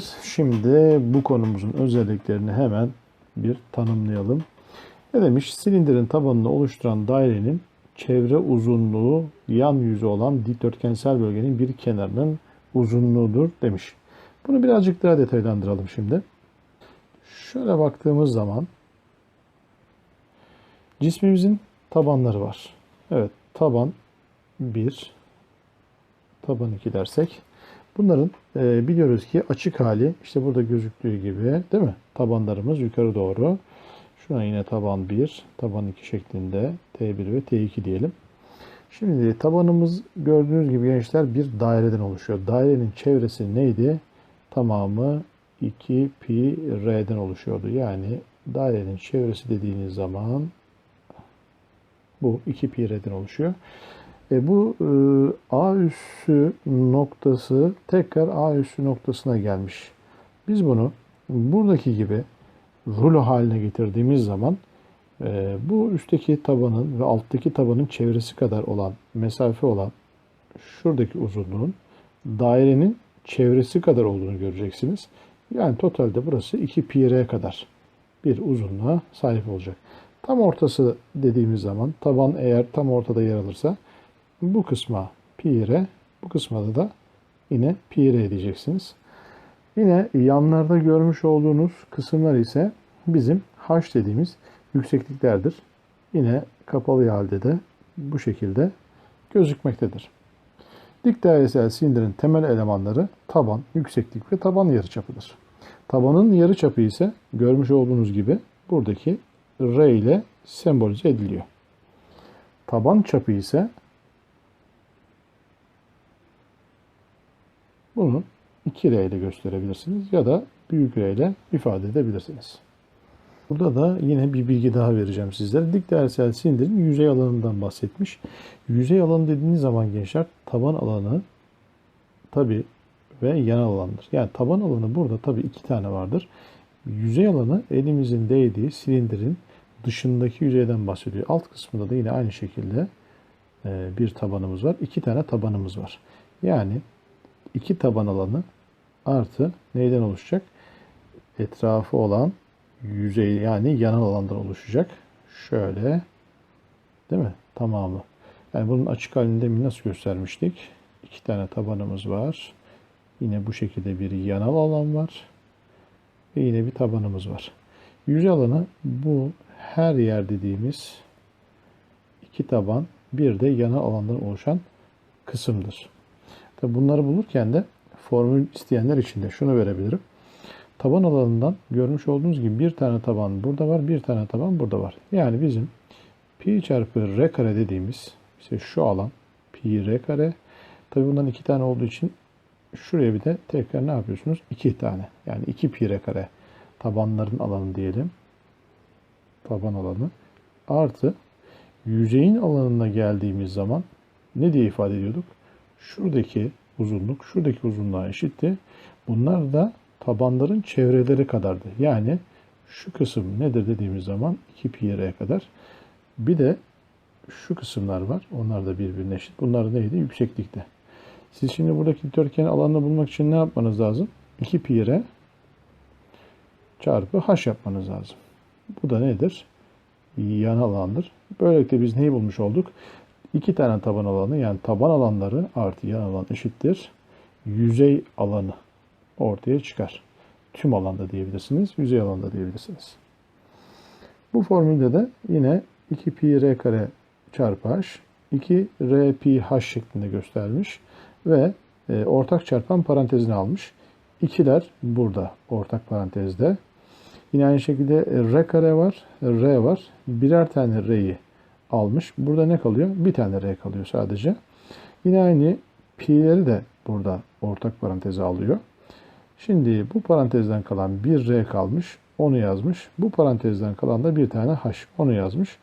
Silindir. Şimdi bu konumuzun özelliklerini hemen bir tanımlayalım. Ne demiş? Silindirin tabanını oluşturan dairenin çevre uzunluğu yan yüzü olan dikdörtgensel bölgenin bir kenarının uzunluğudur demiş. Bunu birazcık daha detaylandıralım şimdi. Şöyle baktığımız zaman cismimizin tabanları var. Evet, taban 1, taban 2 dersek bunların e, biliyoruz ki açık hali işte burada gözüktüğü gibi değil mi? Tabanlarımız yukarı doğru. Şuna yine taban 1, taban 2 şeklinde T1 ve T2 diyelim. Şimdi tabanımız gördüğünüz gibi gençler bir daireden oluşuyor. Dairenin çevresi neydi? Tamamı 2 pi r'den oluşuyordu. Yani dairenin çevresi dediğiniz zaman bu 2 pi r'den oluşuyor. E bu e, A üssü noktası tekrar A üssü noktasına gelmiş. Biz bunu buradaki gibi rulo haline getirdiğimiz zaman e, bu üstteki tabanın ve alttaki tabanın çevresi kadar olan mesafe olan şuradaki uzunluğun dairenin çevresi kadar olduğunu göreceksiniz. Yani totalde burası 2 pi r kadar bir uzunluğa sahip olacak. Tam ortası dediğimiz zaman taban eğer tam ortada yer alırsa bu kısma pi r, bu kısma da yine pi r diyeceksiniz. Yine yanlarda görmüş olduğunuz kısımlar ise bizim h dediğimiz yüksekliklerdir. Yine kapalı halde de bu şekilde gözükmektedir. Dik dairesel silindirin temel elemanları taban, yükseklik ve taban yarıçapıdır. Tabanın yarıçapı ise görmüş olduğunuz gibi buradaki R ile sembolize ediliyor. Taban çapı ise bunu 2R ile gösterebilirsiniz ya da büyük R ile ifade edebilirsiniz. Burada da yine bir bilgi daha vereceğim sizlere. Dik dairesel silindirin yüzey alanından bahsetmiş. Yüzey alanı dediğiniz zaman gençler taban alanı tabi ve yan alandır. Yani taban alanı burada tabi iki tane vardır. Yüzey alanı elimizin değdiği silindirin dışındaki yüzeyden bahsediyor. Alt kısmında da yine aynı şekilde e, bir tabanımız var. İki tane tabanımız var. Yani iki taban alanı artı neyden oluşacak? Etrafı olan yüzey yani yanal alandan oluşacak. Şöyle değil mi? Tamamı. Yani bunun açık halinde mi nasıl göstermiştik? İki tane tabanımız var. Yine bu şekilde bir yanal alan var. Ve yine bir tabanımız var. Yüzey alanı bu her yer dediğimiz iki taban bir de yanal alandan oluşan kısımdır. Tabi bunları bulurken de formül isteyenler için de şunu verebilirim. Taban alanından görmüş olduğunuz gibi bir tane taban burada var, bir tane taban burada var. Yani bizim pi çarpı r kare dediğimiz işte şu alan pi r kare. Tabi bundan iki tane olduğu için şuraya bir de tekrar ne yapıyorsunuz? İki tane. Yani iki pi r kare tabanların alanı diyelim. Taban alanı. Artı yüzeyin alanına geldiğimiz zaman ne diye ifade ediyorduk? Şuradaki uzunluk şuradaki uzunluğa eşitti. Bunlar da tabanların çevreleri kadardı. Yani şu kısım nedir dediğimiz zaman 2 pi r'ye kadar. Bir de şu kısımlar var. Onlar da birbirine eşit. Bunlar neydi? Yükseklikte. Siz şimdi buradaki dikdörtgen alanını bulmak için ne yapmanız lazım? 2 pi r çarpı h yapmanız lazım. Bu da nedir? Yan alandır. Böylelikle biz neyi bulmuş olduk? İki tane taban alanı yani taban alanları artı yan alan eşittir. Yüzey alanı ortaya çıkar. Tüm alanda diyebilirsiniz, yüzey alanda diyebilirsiniz. Bu formülde de yine 2 pi r kare çarpı h, 2 r pi h şeklinde göstermiş ve e, ortak çarpan parantezini almış. İkiler burada ortak parantezde. Yine aynı şekilde r kare var, r var. Birer tane r'yi almış. Burada ne kalıyor? Bir tane r kalıyor sadece. Yine aynı pi'leri de burada ortak paranteze alıyor. Şimdi bu parantezden kalan bir r kalmış. Onu yazmış. Bu parantezden kalan da bir tane h. Onu yazmış.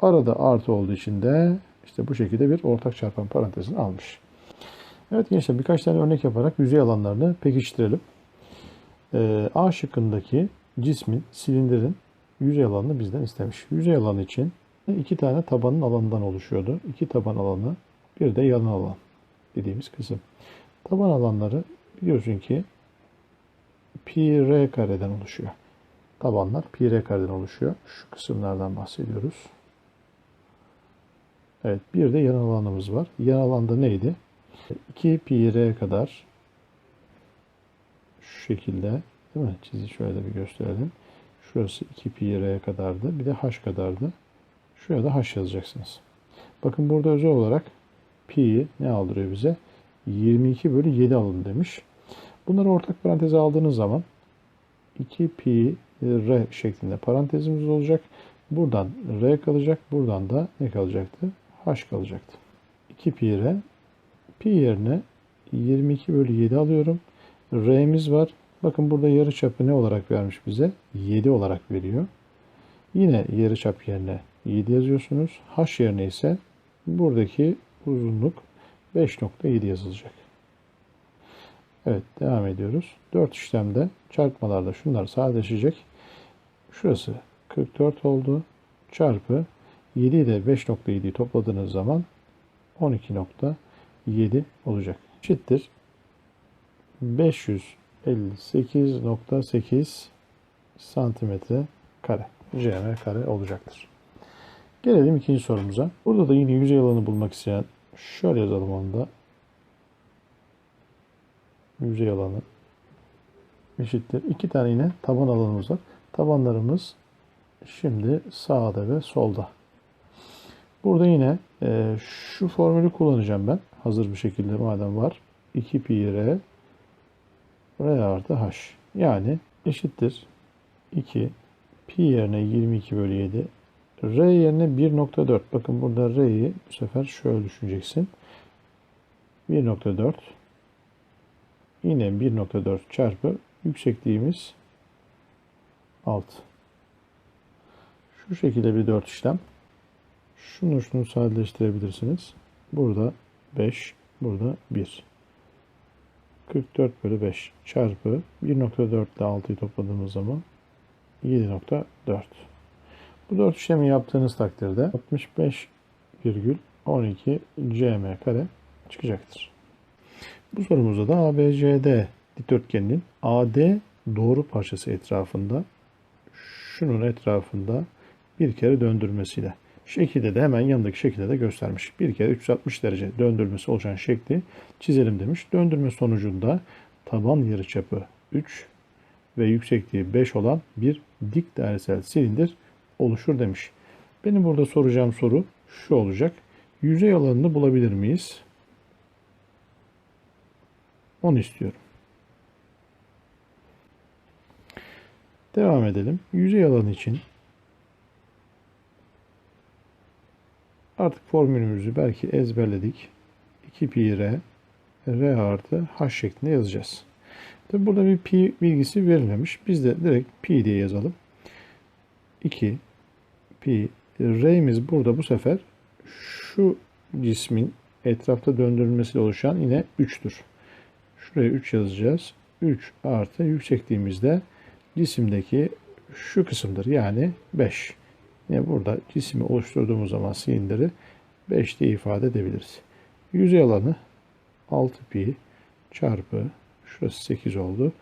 Arada artı olduğu için de işte bu şekilde bir ortak çarpan parantezini almış. Evet gençler birkaç tane örnek yaparak yüzey alanlarını pekiştirelim. Ee, A şıkkındaki cismin, silindirin yüzey alanını bizden istemiş. Yüzey alanı için iki tane tabanın alanından oluşuyordu. İki taban alanı, bir de yan alan dediğimiz kısım. Taban alanları biliyorsun ki pi r kareden oluşuyor. Tabanlar pi r kareden oluşuyor. Şu kısımlardan bahsediyoruz. Evet bir de yan alanımız var. Yan alanda neydi? 2 pi r kadar şu şekilde değil mi? Çizi şöyle bir gösterelim. Şurası 2 pi r kadardı. Bir de h kadardı. Şuraya da h yazacaksınız. Bakın burada özel olarak pi'yi ne aldırıyor bize? 22 bölü 7 alın demiş. Bunları ortak paranteze aldığınız zaman 2 pi r şeklinde parantezimiz olacak. Buradan r kalacak. Buradan da ne kalacaktı? h kalacaktı. 2 pi r pi yerine 22 bölü 7 alıyorum. R'miz var. Bakın burada yarıçapı ne olarak vermiş bize? 7 olarak veriyor. Yine yarıçap yerine 7 yazıyorsunuz. H yerine ise buradaki uzunluk 5.7 yazılacak. Evet devam ediyoruz. 4 işlemde çarpmalarda şunlar sadeleşecek. Şurası 44 oldu. Çarpı 7 ile 5.7'yi topladığınız zaman 12.7 olacak. Eşittir 558.8 santimetre kare. cm kare olacaktır. Gelelim ikinci sorumuza. Burada da yine yüzey alanı bulmak isteyen şöyle yazalım onu da. Yüzey alanı eşittir. İki tane yine taban alanımız var. Tabanlarımız şimdi sağda ve solda. Burada yine e, şu formülü kullanacağım ben. Hazır bir şekilde madem var. 2 pi r r artı h. Yani eşittir 2 pi yerine 22 bölü 7 r yerine 1.4. Bakın burada r'yi bu sefer şöyle düşüneceksin. 1.4 yine 1.4 çarpı yüksekliğimiz 6. Şu şekilde bir 4 işlem. Şunu şunu sadeleştirebilirsiniz. Burada 5, burada 1. 44 bölü 5 çarpı 1.4 ile 6'yı topladığımız zaman 7.4. Bu 4 işlemi yaptığınız takdirde 65,12 cm kare çıkacaktır. Bu sorumuzda da ABCD dikdörtgeninin AD doğru parçası etrafında şunun etrafında bir kere döndürmesiyle şekilde de hemen yanındaki şekilde de göstermiş. Bir kere 360 derece döndürmesi oluşan şekli çizelim demiş. Döndürme sonucunda taban yarıçapı 3 ve yüksekliği 5 olan bir dik dairesel silindir oluşur demiş. Benim burada soracağım soru şu olacak. Yüzey alanını bulabilir miyiz? Onu istiyorum. Devam edelim. Yüzey alanı için artık formülümüzü belki ezberledik. 2 pi r r artı h şeklinde yazacağız. Tabi burada bir pi bilgisi verilmemiş. Biz de direkt pi diye yazalım. 2 pi r'miz burada bu sefer şu cismin etrafta döndürülmesiyle oluşan yine 3'tür. Şuraya 3 yazacağız. 3 artı yüksekliğimizde cisimdeki şu kısımdır. Yani 5. Yine burada cismi oluşturduğumuz zaman silindiri 5 diye ifade edebiliriz. Yüzey alanı 6 pi çarpı şurası 8 oldu.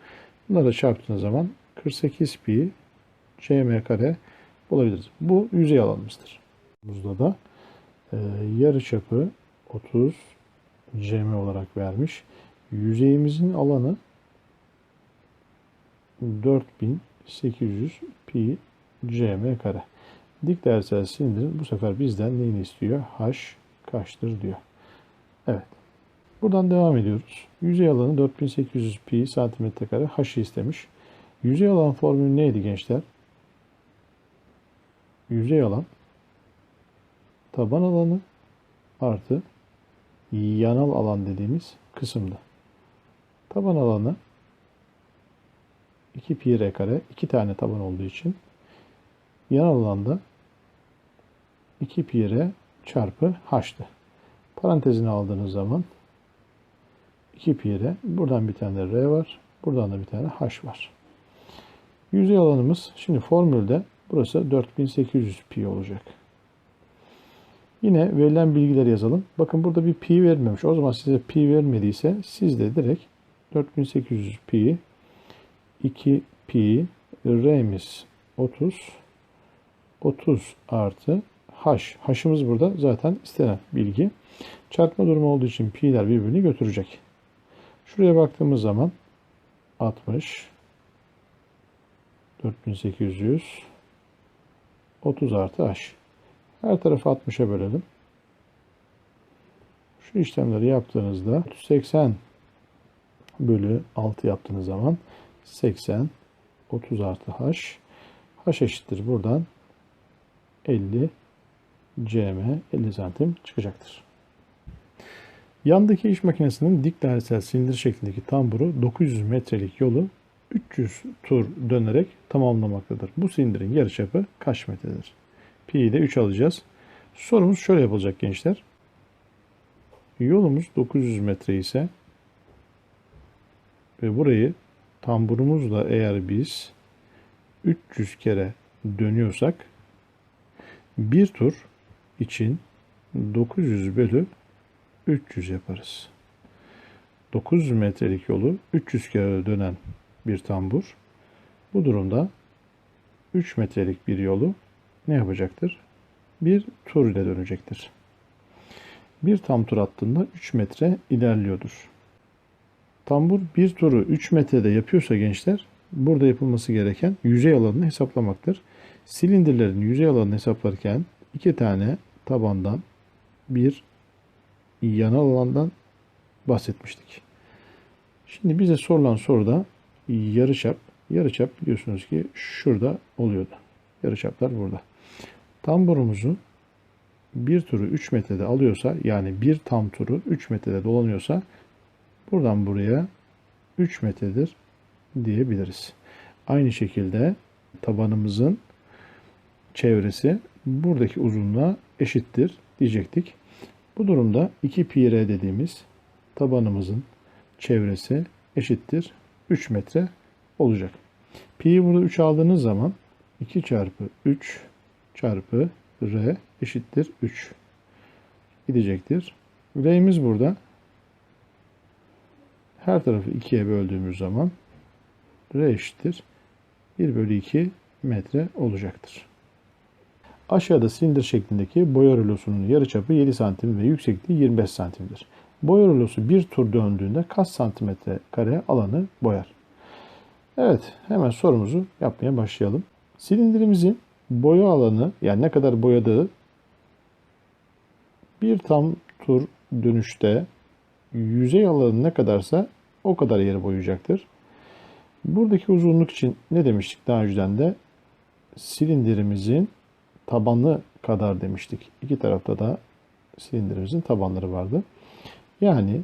Bunları çarptığınız zaman 48 pi cm kare bulabiliriz. Bu yüzey alanımızdır. Burada da e, yarı çapı 30 cm olarak vermiş. Yüzeyimizin alanı 4800 pi cm kare. Dik dairesel silindirin bu sefer bizden neyini istiyor? H kaçtır diyor. Evet. Buradan devam ediyoruz. Yüzey alanı 4800 pi santimetre kare H'ı istemiş. Yüzey alan formülü neydi gençler? Yüzey alan taban alanı artı yanal alan dediğimiz kısımda. Taban alanı 2 pi r kare 2 tane taban olduğu için yanal alanda 2 pi r çarpı h'tı. Parantezini aldığınız zaman 2 pi r buradan bir tane r var. Buradan da bir tane h var. Yüzey alanımız şimdi formülde burası 4800 pi olacak. Yine verilen bilgileri yazalım. Bakın burada bir pi vermemiş. O zaman size pi vermediyse siz de direkt 4800 pi 2 pi r'miz 30 30 artı h. H'ımız burada zaten istenen bilgi. Çarpma durumu olduğu için pi'ler birbirini götürecek. Şuraya baktığımız zaman 60 4800 30 artı h. Her tarafı 60'a bölelim. Şu işlemleri yaptığınızda 80 bölü 6 yaptığınız zaman 80 30 artı h h eşittir buradan 50 cm 50 santim çıkacaktır. Yandaki iş makinesinin dik dairesel silindir şeklindeki tamburu 900 metrelik yolu 300 tur dönerek tamamlamaktadır. Bu silindirin yarıçapı kaç metredir? Pi'yi de 3 alacağız. Sorumuz şöyle yapılacak gençler. Yolumuz 900 metre ise ve burayı tamburumuzla eğer biz 300 kere dönüyorsak bir tur için 900 bölü 300 yaparız. 900 metrelik yolu 300 kere dönen bir tambur. Bu durumda 3 metrelik bir yolu ne yapacaktır? Bir tur ile dönecektir. Bir tam tur attığında 3 metre ilerliyordur. Tambur bir turu 3 metrede yapıyorsa gençler burada yapılması gereken yüzey alanını hesaplamaktır. Silindirlerin yüzey alanını hesaplarken iki tane tabandan bir yanal alandan bahsetmiştik. Şimdi bize sorulan soruda yarıçap, yarıçap biliyorsunuz ki şurada oluyordu. Yarıçaplar burada. Tamburumuzu bir turu 3 metrede alıyorsa yani bir tam turu 3 metrede dolanıyorsa buradan buraya 3 metredir diyebiliriz. Aynı şekilde tabanımızın çevresi buradaki uzunluğa eşittir diyecektik. Bu durumda 2 pi r dediğimiz tabanımızın çevresi eşittir 3 metre olacak. Pi'yi burada 3 aldığınız zaman 2 çarpı 3 çarpı r eşittir 3 gidecektir. R'miz burada. Her tarafı 2'ye böldüğümüz zaman r eşittir 1 bölü 2 metre olacaktır. Aşağıda silindir şeklindeki boya rulosunun yarıçapı 7 santim ve yüksekliği 25 santimdir. Boya rulosu bir tur döndüğünde kaç santimetre kare alanı boyar? Evet, hemen sorumuzu yapmaya başlayalım. Silindirimizin boya alanı, yani ne kadar boyadığı bir tam tur dönüşte yüzey alanı ne kadarsa o kadar yeri boyayacaktır. Buradaki uzunluk için ne demiştik daha önceden de? Silindirimizin tabanı kadar demiştik. İki tarafta da silindirimizin tabanları vardı. Yani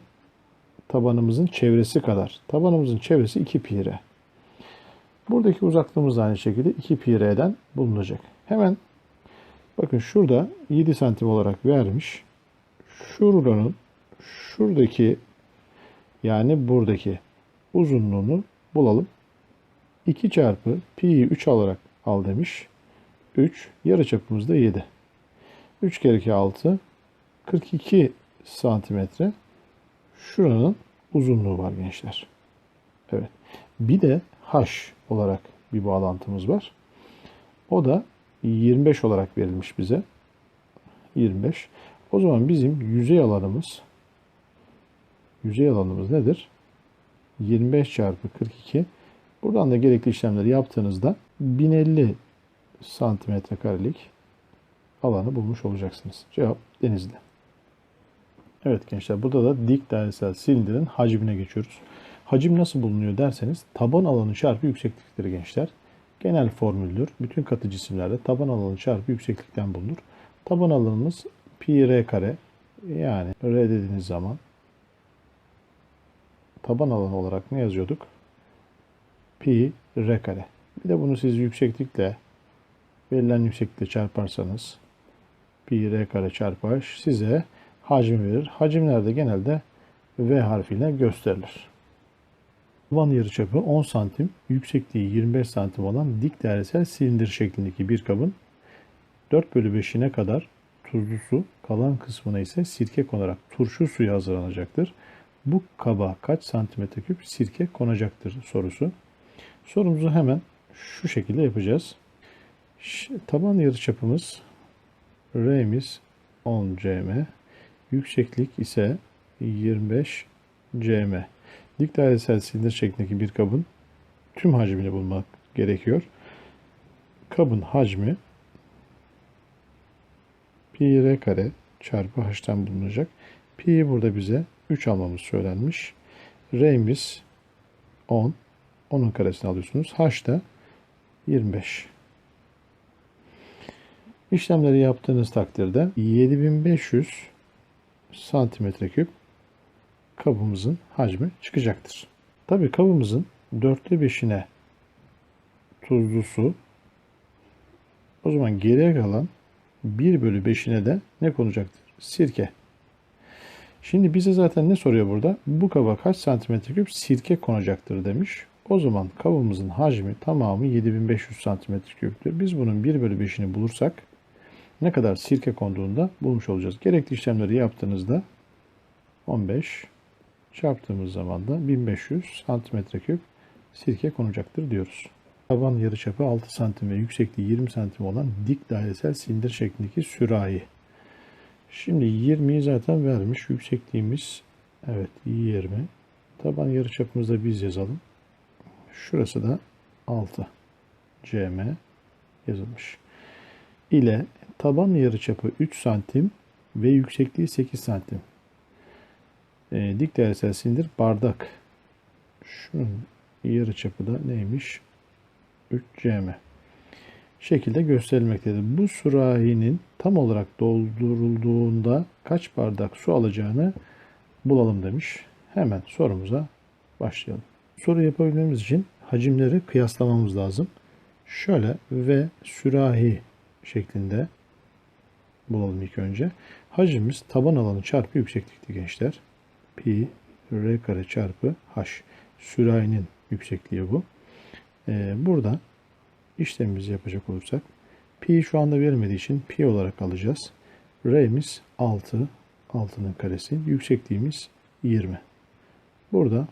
tabanımızın çevresi kadar. Tabanımızın çevresi 2 pi r. Buradaki uzaklığımız da aynı şekilde 2 pi r'den bulunacak. Hemen bakın şurada 7 santim olarak vermiş. Şu rulonun şuradaki yani buradaki uzunluğunu bulalım. 2 çarpı pi'yi 3 alarak al demiş. 3 yarı çapımız da 7. 3 kere 2 6 42 santimetre şuranın uzunluğu var gençler. Evet. Bir de h olarak bir bağlantımız var. O da 25 olarak verilmiş bize. 25. O zaman bizim yüzey alanımız yüzey alanımız nedir? 25 çarpı 42. Buradan da gerekli işlemleri yaptığınızda 1050 santimetre karelik alanı bulmuş olacaksınız. Cevap denizli. Evet gençler burada da dik dairesel silindirin hacmine geçiyoruz. Hacim nasıl bulunuyor derseniz taban alanı çarpı yükseklikleri gençler. Genel formüldür. Bütün katı cisimlerde taban alanı çarpı yükseklikten bulunur. Taban alanımız pi r kare yani r dediğiniz zaman taban alanı olarak ne yazıyorduk? Pi r kare. Bir de bunu siz yükseklikle verilen yükseklikle çarparsanız pi r kare çarpı h size hacim verir. Hacimler de genelde V harfiyle gösterilir. Taban yarıçapı 10 santim, yüksekliği 25 santim olan dik dairesel silindir şeklindeki bir kabın 4 bölü 5'ine kadar tuzlu su, kalan kısmına ise sirke konarak turşu suyu hazırlanacaktır. Bu kaba kaç santimetre küp sirke konacaktır sorusu. Sorumuzu hemen şu şekilde yapacağız. Taban yarıçapımız R'miz 10 cm. Yükseklik ise 25 cm. Dik dairesel silindir şeklindeki bir kabın tüm hacmini bulmak gerekiyor. Kabın hacmi pi r kare çarpı h'tan bulunacak. Pi'yi burada bize 3 almamız söylenmiş. R'miz 10. 10'un karesini alıyorsunuz. H da 25. İşlemleri yaptığınız takdirde 7500 santimetre küp kabımızın hacmi çıkacaktır. Tabii kabımızın dörtte beşine tuzlu su o zaman geriye kalan 1 bölü 5'ine de ne konacaktır? Sirke. Şimdi bize zaten ne soruyor burada? Bu kaba kaç santimetre küp sirke konacaktır demiş. O zaman kabımızın hacmi tamamı 7500 santimetre küptür. Biz bunun 1 bölü 5'ini bulursak ne kadar sirke konduğunda bulmuş olacağız. Gerekli işlemleri yaptığınızda 15 çarptığımız zaman da 1500 santimetre küp sirke konacaktır diyoruz. Taban yarıçapı 6 santim ve yüksekliği 20 santim olan dik dairesel silindir şeklindeki sürahi. Şimdi 20'yi zaten vermiş. Yüksekliğimiz evet 20. Taban yarıçapımızı da biz yazalım. Şurası da 6 cm yazılmış. İle taban yarıçapı 3 santim ve yüksekliği 8 santim. E, dik dairesel silindir bardak. Şunun yarıçapı da neymiş? 3 cm şekilde gösterilmektedir. Bu sürahinin tam olarak doldurulduğunda kaç bardak su alacağını bulalım demiş. Hemen sorumuza başlayalım. Soru yapabilmemiz için hacimleri kıyaslamamız lazım. Şöyle ve sürahi şeklinde bulalım ilk önce. Hacimimiz taban alanı çarpı yükseklikti gençler. Pi r kare çarpı h. Sürahinin yüksekliği bu. Ee, burada işlemimizi yapacak olursak pi şu anda verilmediği için pi olarak alacağız. R'miz 6. 6'nın karesi. Yüksekliğimiz 20. Burada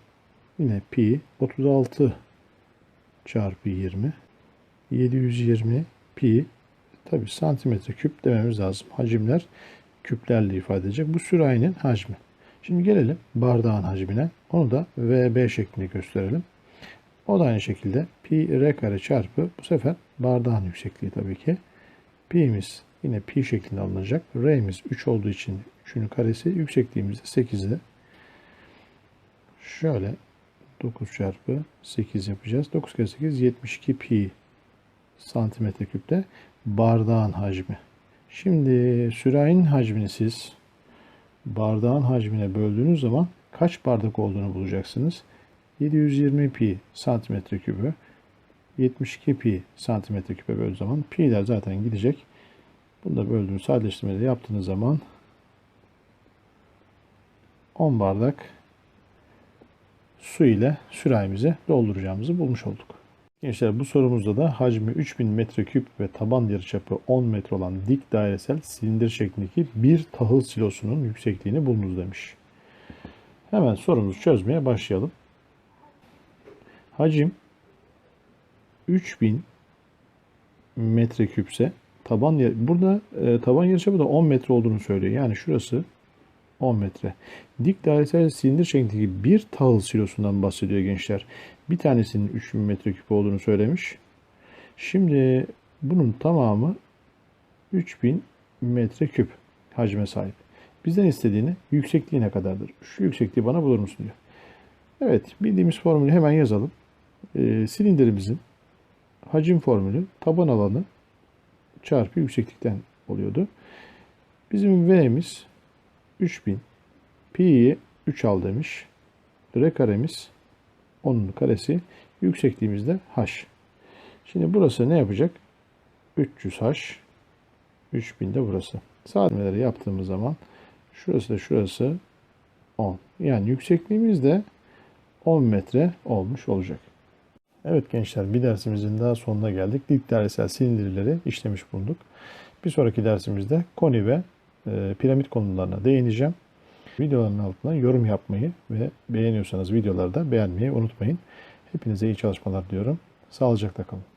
yine pi 36 çarpı 20 720 pi tabi santimetre küp dememiz lazım. Hacimler küplerle ifade edecek. Bu sürahinin hacmi. Şimdi gelelim bardağın hacmine. Onu da VB şeklinde gösterelim. O da aynı şekilde pi r kare çarpı bu sefer bardağın yüksekliği tabii ki. Pi'miz yine pi şeklinde alınacak. R'miz 3 olduğu için 3'ün karesi. Yüksekliğimiz de 8'de. Şöyle 9 çarpı 8 yapacağız. 9 kere 8 72 pi santimetre küpte bardağın hacmi. Şimdi sürahinin hacmini siz bardağın hacmine böldüğünüz zaman kaç bardak olduğunu bulacaksınız. 720 pi santimetre kübü 72 pi santimetre küpe böldüğü zaman pi'ler zaten gidecek. Bunu da böldüğünüz sadeleştirmeleri yaptığınız zaman 10 bardak su ile sürahimizi dolduracağımızı bulmuş olduk. Gençler bu sorumuzda da hacmi 3000 metreküp ve taban yarıçapı 10 metre olan dik dairesel silindir şeklindeki bir tahıl silosunun yüksekliğini bulunuz demiş. Hemen sorumuzu çözmeye başlayalım. Hacim 3000 metreküpse taban yer, burada e, taban yarıçapı da 10 metre olduğunu söylüyor. Yani şurası 10 metre. Dik dairesel silindir şeklindeki bir tahıl silosundan bahsediyor gençler. Bir tanesinin 3000 metreküp olduğunu söylemiş. Şimdi bunun tamamı 3000 metreküp hacme sahip. Bizden istediğini yüksekliği ne kadardır? Şu yüksekliği bana bulur musun diyor. Evet bildiğimiz formülü hemen yazalım. E, silindirimizin hacim formülü taban alanı çarpı yükseklikten oluyordu. Bizim V'miz 3000. Pi'yi 3 al demiş. R karemiz 10'un karesi. Yüksekliğimiz de H. Şimdi burası ne yapacak? 300H. 3000 de burası. Sadelemeleri yaptığımız zaman şurası da şurası 10. Yani yüksekliğimiz de 10 metre olmuş olacak. Evet gençler bir dersimizin daha sonuna geldik. Dik dairesel silindirleri işlemiş bulunduk. Bir sonraki dersimizde koni ve e, piramit konularına değineceğim. Videoların altına yorum yapmayı ve beğeniyorsanız videoları da beğenmeyi unutmayın. Hepinize iyi çalışmalar diyorum. Sağlıcakla kalın.